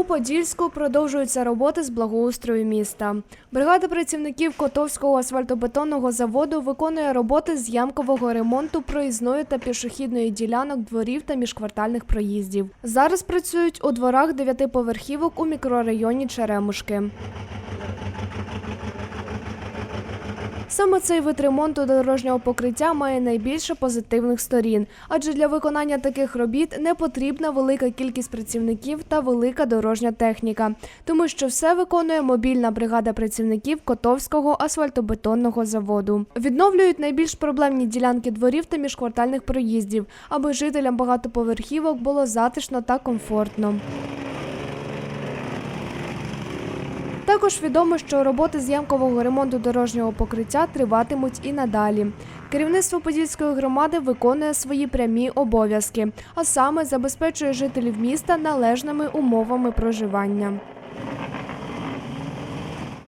У Подільську продовжуються роботи з благоустрою міста. Бригада працівників Котовського асфальтобетонного заводу виконує роботи з ямкового ремонту проїзної та пішохідної ділянок дворів та міжквартальних проїздів. Зараз працюють у дворах дев'ятиповерхівок у мікрорайоні Черемушки. Саме цей вид ремонту дорожнього покриття має найбільше позитивних сторін, адже для виконання таких робіт не потрібна велика кількість працівників та велика дорожня техніка, тому що все виконує мобільна бригада працівників Котовського асфальтобетонного заводу. Відновлюють найбільш проблемні ділянки дворів та міжквартальних проїздів, аби жителям багатоповерхівок було затишно та комфортно. Також відомо, що роботи з ямкового ремонту дорожнього покриття триватимуть і надалі. Керівництво Подільської громади виконує свої прямі обов'язки, а саме забезпечує жителів міста належними умовами проживання.